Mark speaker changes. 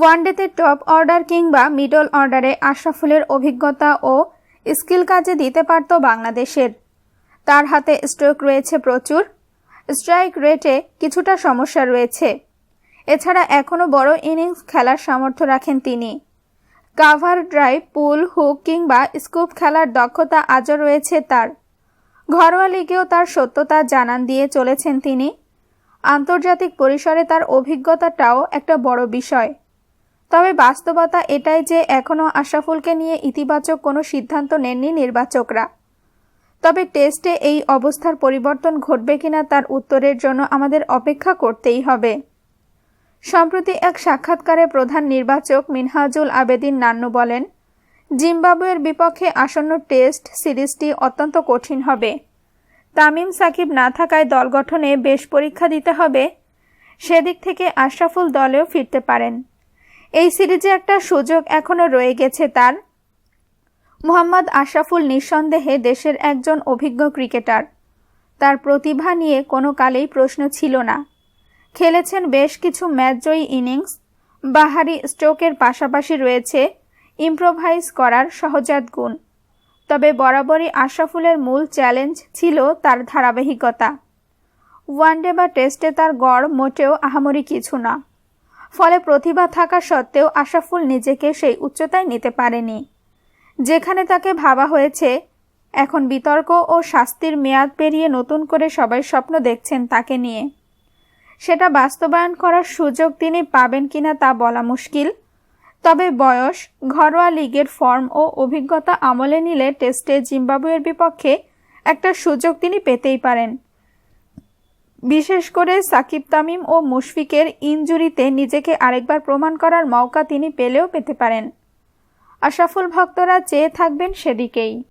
Speaker 1: ওয়ানডেতে top order কিংবা middle অর্ডারে আশরাফুলের অভিজ্ঞতা ও স্কিল কাজে দিতে পারত বাংলাদেশের। তার হাতে স্ট্রোক রয়েছে প্রচুর। স্ট্রাইক রেটে কিছুটা সমস্যা রয়েছে। এছাড়া এখনও বড় ইনিংস খেলার সামর্থ্য রাখেন তিনি। কাভার ড্রাইভ, পুল, হুক কিংবা স্কুপ খেলার দক্ষতা আজও রয়েছে তার। ঘরোয়া লিগেও তার সত্যতা জানান দিয়ে চলেছেন তিনি। আন্তর্জাতিক পরিসরে তার অভিজ্ঞতাটাও একটা বড় বিষয়। তবে বাস্তবতা এটাই যে এখনও আশরাফুলকে নিয়ে ইতিবাচক কোনো সিদ্ধান্ত নেননি নির্বাচকরা। তবে টেস্টে এই অবস্থার পরিবর্তন ঘটবে কিনা তার উত্তরের জন্য আমাদের অপেক্ষা করতেই হবে। সম্প্রতি এক সাক্ষাৎকারে প্রধান নির্বাচক মিনহাজুল আবেদিন নান্নু বলেন, জিম্বাবুয়ের বিপক্ষে আসন্ন টেস্ট সিরিজটি অত্যন্ত কঠিন হবে। তামিম সাকিব না থাকায় দল গঠনে বেশ পরীক্ষা দিতে হবে। সেদিক থেকে আশরাফুল দলেও ফিরতে পারেন। এই সিরিজে একটা সুযোগ এখনও রয়ে গেছে তার। মোহাম্মদ আশরাফুল নিঃসন্দেহে দেশের একজন অভিজ্ঞ ক্রিকেটার। তার প্রতিভা নিয়ে কোনো কালেই প্রশ্ন ছিল না। খেলেছেন বেশ কিছু ম্যাচজয়ী ইনিংস, বাহারি স্ট্রোকের পাশাপাশি রয়েছে ইম্প্রোভাইজ করার সহজাত গুণ। তবে বরাবরই আশরাফুলের মূল চ্যালেঞ্জ ছিল তার ধারাবাহিকতা। ওয়ানডে বা টেস্টে তার গড় মোটেও আহামরি কিছু না। ফলে প্রতিভা থাকা সত্ত্বেও আশরাফুল নিজেকে সেই উচ্চতায় নিতে পারেনি। যেখানে তাকে ভাবা হয়েছে, এখন বিতর্ক ও শাস্তির মেয়াদ পেরিয়ে নতুন করে সবাই স্বপ্ন দেখছেন তাকে নিয়ে। সেটা বাস্তবায়ন করার সুযোগ তিনি পাবেন কিনা তা বলা মুশকিল। তবে বয়স, ঘরোয়া লিগের ফর্ম ও অভিজ্ঞতা আমলে নিলে টেস্টে জিম্বাবুয়ের বিপক্ষে একটা সুযোগ তিনি পেতেই পারেন। বিশেষ করে সাকিব তামিম ও মুশফিকের ইঞ্জুরিতে নিজেকে আরেকবার প্রমাণ করার মৌকা তিনি পেলেও পেতে পারেন। আশাফুল ভক্তরা চেয়ে থাকবেন সেদিকেই।